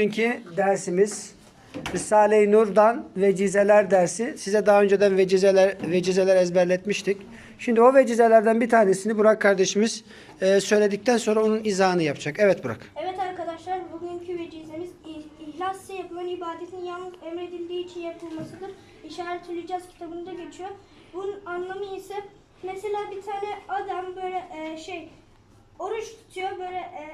Bugünkü dersimiz Risale-i Nur'dan vecizeler dersi. Size daha önceden vecizeler, vecizeler ezberletmiştik. Şimdi o vecizelerden bir tanesini Burak kardeşimiz e, söyledikten sonra onun izahını yapacak. Evet Burak. Evet arkadaşlar bugünkü vecizemiz İh- İhlas ise yapılan ibadetin yalnız emredildiği için yapılmasıdır. İşaret-ül İcaz kitabında geçiyor. Bunun anlamı ise mesela bir tane adam böyle e, şey oruç tutuyor böyle e,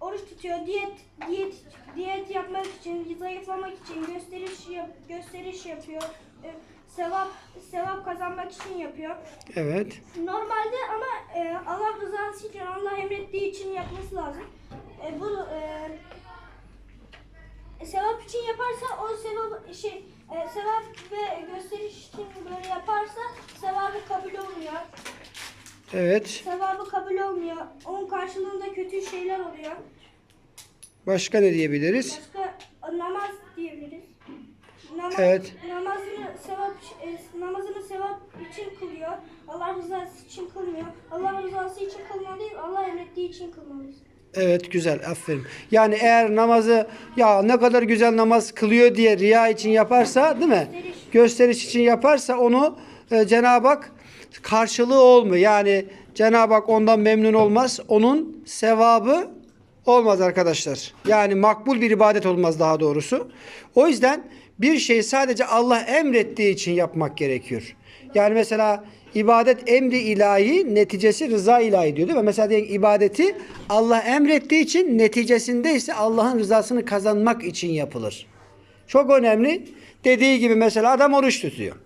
oruç tutuyor diyet diyet diyet yapmak için zayıflamak için gösteriş yap, gösteriş yapıyor. E, sevap sevap kazanmak için yapıyor. Evet. Normalde ama e, Allah rızası için, Allah emrettiği için yapması lazım. E, bu e, sevap için yaparsa o sevap şey e, sevap ve gösteriş için böyle yaparsa sevabı kabul olmuyor. Evet. Sevabı kabul olmuyor. Onun karşılığında kötü şeyler oluyor. Başka ne diyebiliriz? Başka e, namaz diyebiliriz. Namaz, Evet. Namazını sevap e, namazını sevap için kılıyor. Allah rızası için kılmıyor. Allah rızası için kılmalıyız. Allah emrettiği için kılmalıyız. Evet güzel aferin. Yani eğer namazı ya ne kadar güzel namaz kılıyor diye riya için yaparsa değil mi? Gösteriş için yaparsa onu e, Cenab-ı Hak karşılığı olmuyor. Yani Cenab-ı Hak ondan memnun olmaz. Onun sevabı olmaz arkadaşlar. Yani makbul bir ibadet olmaz daha doğrusu. O yüzden bir şeyi sadece Allah emrettiği için yapmak gerekiyor. Yani mesela ibadet emri ilahi, neticesi rıza ilahi diyor değil mi? Mesela diyelim ibadeti Allah emrettiği için neticesinde ise Allah'ın rızasını kazanmak için yapılır. Çok önemli. Dediği gibi mesela adam oruç tutuyor.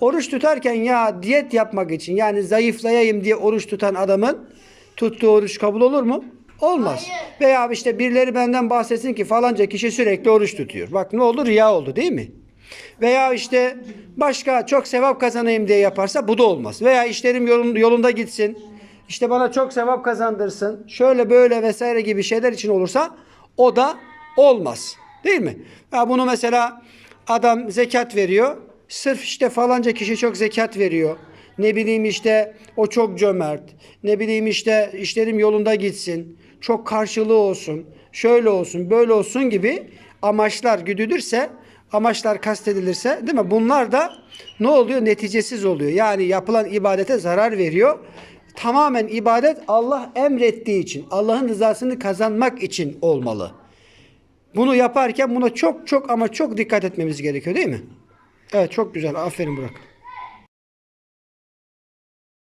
Oruç tutarken ya diyet yapmak için yani zayıflayayım diye oruç tutan adamın tuttuğu oruç kabul olur mu? Olmaz. Veya işte birileri benden bahsetsin ki falanca kişi sürekli oruç tutuyor. Bak ne oldu? Riya oldu değil mi? Veya işte başka çok sevap kazanayım diye yaparsa bu da olmaz. Veya işlerim yolun- yolunda gitsin. İşte bana çok sevap kazandırsın. Şöyle böyle vesaire gibi şeyler için olursa o da olmaz. Değil mi? Ya bunu mesela adam zekat veriyor. Sırf işte falanca kişi çok zekat veriyor. Ne bileyim işte o çok cömert. Ne bileyim işte işlerim yolunda gitsin. Çok karşılığı olsun. Şöyle olsun, böyle olsun gibi amaçlar güdülürse, amaçlar kastedilirse değil mi? Bunlar da ne oluyor? Neticesiz oluyor. Yani yapılan ibadete zarar veriyor. Tamamen ibadet Allah emrettiği için, Allah'ın rızasını kazanmak için olmalı. Bunu yaparken buna çok çok ama çok dikkat etmemiz gerekiyor değil mi? Evet çok güzel. Aferin Burak.